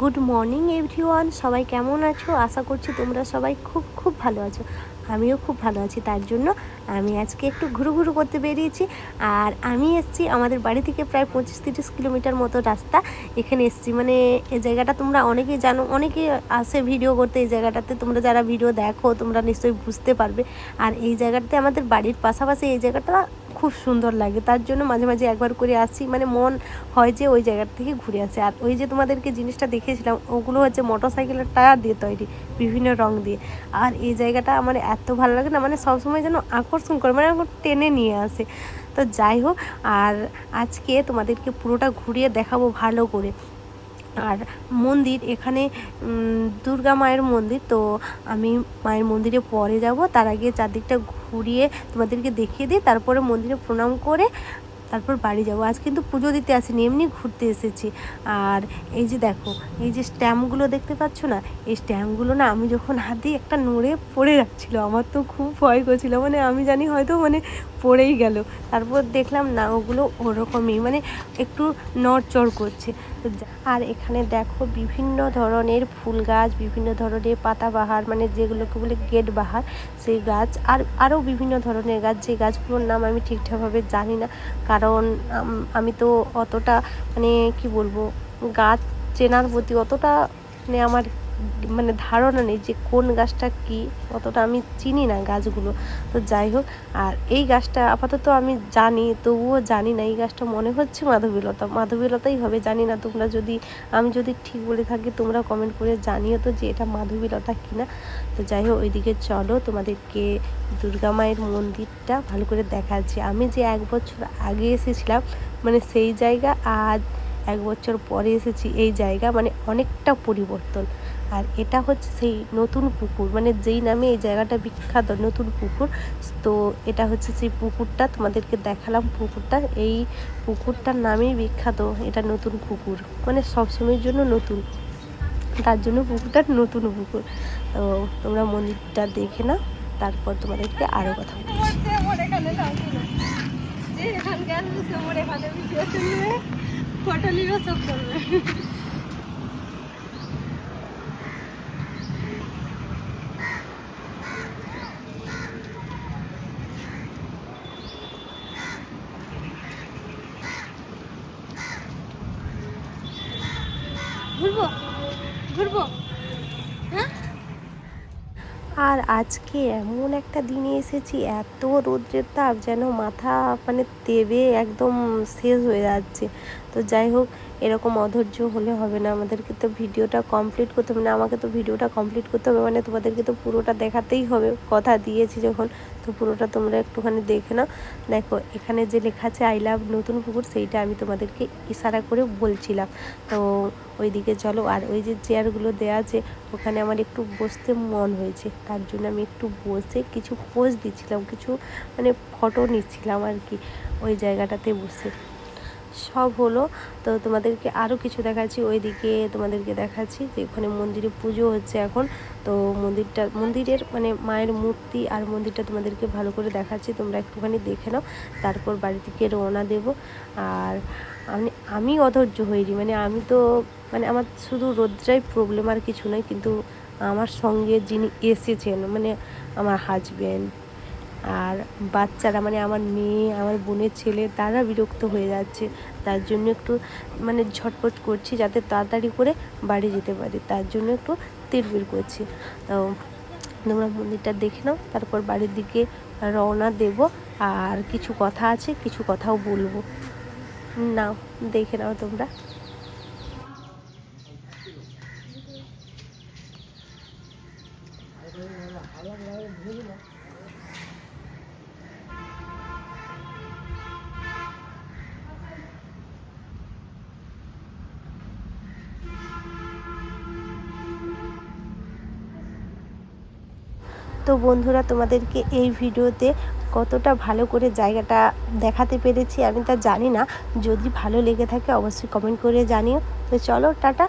Good morning everyone, সবাই কেমন আছো? আশা করছি তোমরা সবাই খুব খুব ভালো আছো। আমিও খুব ভালো আছি, তার জন্য আমি আজকে একটু ঘুরু ঘুরু করতে বেরিয়েছি। আর আমি এসেছি আমাদের বাড়ি থেকে প্রায় পঁচিশ তিরিশ কিলোমিটার মতো রাস্তা। এখানে এসেছি মানে এই জায়গাটা তোমরা অনেকেই জানো, অনেকে আসে ভিডিও করতে এই জায়গাটাতে। তোমরা যারা ভিডিও দেখো, তোমরা নিশ্চয়ই বুঝতে পারবে। আর এই জায়গাটাতে আমাদের বাড়ির পাশাপাশি এই জায়গাটা খুব সুন্দর লাগে। তার জন্য মাঝে মাঝে একবার করে আসি। মানে মন হয় যে ওই জায়গার থেকে ঘুরে আসে। আর ওই যে তোমাদেরকে জিনিসটা দেখিয়েছিলাম ওগুলো হচ্ছে মোটর সাইকেলের টায়ার দিয়ে তৈরি, বিভিন্ন রং দিয়ে। আর এই জায়গাটা আমার এত ভালো লাগে না মানে সবসময় যেন আকর্ষণ করে মানে আমার টেনে নিয়ে আসে। তো যাই হোক, আর আজকে তোমাদেরকে পুরোটা ঘুরিয়ে দেখাবো ভালো করে। আর মন্দির এখানে দুর্গা মায়ের মন্দির। তো আমি মায়ের মন্দিরে পরে যাব। তার আগে চারদিকটা ঘুরিয়ে তোমাদেরকে দেখিয়ে দিই, তারপরে মন্দিরে প্রণাম করে তারপর বাড়ি যাব। আজ কিন্তু পুজো দিতে আসিনি, এমনি ঘুরতে এসেছি। আর এই যে দেখো, এই যে স্ট্যাম্পগুলো দেখতে পাচ্ছ না, এই স্ট্যাম্পগুলো না আমি যখন হাতে একটা নড়ে পড়ে যাচ্ছিল আমার তো খুব ভয় করছিল। মানে আমি জানি হয়তো মানে পড়েই গেল। তারপর দেখলাম না, ওগুলো ওরকমই মানে একটু নড়চড় করছে। আর এখানে দেখো বিভিন্ন ধরনের ফুল গাছ, বিভিন্ন ধরনের পাতাবাহার মানে যেগুলোকে বলে গেট বাহার, সেই গাছ, আর আরও বিভিন্ন ধরনের গাছ। যে গাছগুলোর নাম আমি ঠিকঠাকভাবে জানি না, কারণ আমি তো অতটা মানে কি বলব, গাছ চেনার প্রতি অতটা মানে আমার মানে ধারণা নেই যে কোন গাছটা কি, অতটা আমি চিনি না গাছগুলো। তো যাই হোক, আর এই গাছটা আপাতত আমি জানি, তবুও জানি না, এই গাছটা মনে হচ্ছে মাধবীলতা। মাধবীলতাই হবে, জানি না তোমরা যদি, আমি যদি ঠিক বলে থাকি, তোমরা কমেন্ট করে জানিও তো যে এটা মাধবীলতা কিনা। তো যাই হোক, ওইদিকে চলো, তোমাদেরকে দুর্গা মায়ের মন্দিরটা ভালো করে দেখাচ্ছি। আমি যে এক বছর আগে এসেছিলাম মানে সেই জায়গা, আজ এক বছর পরে এসেছি, এই জায়গা মানে অনেকটা পরিবর্তন। আর এটা হচ্ছে সেই নতুন পুকুর মানে যেই নামে এই জায়গাটা বিখ্যাত নতুন পুকুর, তো এটা হচ্ছে সেই পুকুরটা, তোমাদেরকে দেখালাম পুকুরটা। এই পুকুরটার নামেই বিখ্যাত এটা নতুন পুকুর মানে সবসময়ের জন্য নতুন। তার জন্য পুকুরটা নতুন পুকুর। তো তোমরা মন্দিরটা দেখে নাও, তারপর তোমাদেরকে আরও কথা বলছি ফটো নিবে, সব করবে। ঘুরবো? ঘুরবো? হ্যাঁ? আর আজকে এমন একটা দিনে এসেছি, এত রৌদ্রের তাপ যেন মাথা মানে তেবে একদম শেষ হয়ে যাচ্ছে। তো যাই হোক, এরকম অধৈর্য হলে হবে না। আমাদেরকে তো ভিডিওটা কমপ্লিট করতে হবে না। আমাকে তো ভিডিওটা কমপ্লিট করতে হবে মানে তোমাদেরকে তো পুরোটা দেখাতেই হবে। কথা দিয়েছি যখন, তো পুরোটা তোমরা একটুখানি দেখে নাও। দেখো, এখানে যে লেখা আছে আই লাভ নতুন পুকুর সেইটা আমি তোমাদেরকে ইশারা করে বলছিলাম। তো ওইদিকে চলো, আর ওই যে চেয়ারগুলো দেওয়া আছে, ওখানে আমার একটু বসতে মন হয়েছে। তার জন্য আমি একটু বসে কিছু পোজ দিচ্ছিলাম, কিছু মানে ফটো নিচ্ছিলাম আর কি, ওই জায়গাটাতে বসে। সব হলো। তো তোমাদেরকে আরও কিছু দেখাচ্ছি, ওইদিকে তোমাদেরকে দেখাচ্ছি যে ওখানে মন্দিরে পুজো হচ্ছে এখন। তো মন্দিরটা, মন্দিরের মানে মায়ের মূর্তি আর মন্দিরটা তোমাদেরকে ভালো করে দেখাচ্ছি, তোমরা একটুখানি দেখে নাও। তারপর বাড়ি থেকে রওনা দেবো। আর আমি আমি অধৈর্য হইনি মানে আমি তো মানে আমার শুধু রোদ্রাই প্রবলেম আর কিছু নয়, কিন্তু আমার সঙ্গে যিনি এসেছেন মানে আমার হাজব্যান্ড আর বাচ্চারা মানে আমার মেয়ে, আমার বোনের ছেলে, তারা বিরক্ত হয়ে যাচ্ছে। তার জন্য একটু মানে ঝটপট করছি যাতে তাড়াতাড়ি করে বাড়ি যেতে পারি। তার জন্য একটু তিরবির করছি। তো তোমরা মন্দিরটা দেখে নাও, তারপর বাড়ির দিকে রওনা দেব। আর কিছু কথা আছে, কিছু কথাও বলব। নাও, দেখে নাও তোমরা। তো বন্ধুরা, তোমাদেরকে এই ভিডিওতে কতটা ভালো করে জায়গাটা দেখাতে পেরেছি আমি তা জানি না। যদি ভালো লেগে থাকে, অবশ্যই কমেন্ট করে জানিও। তো চলো, টাটা।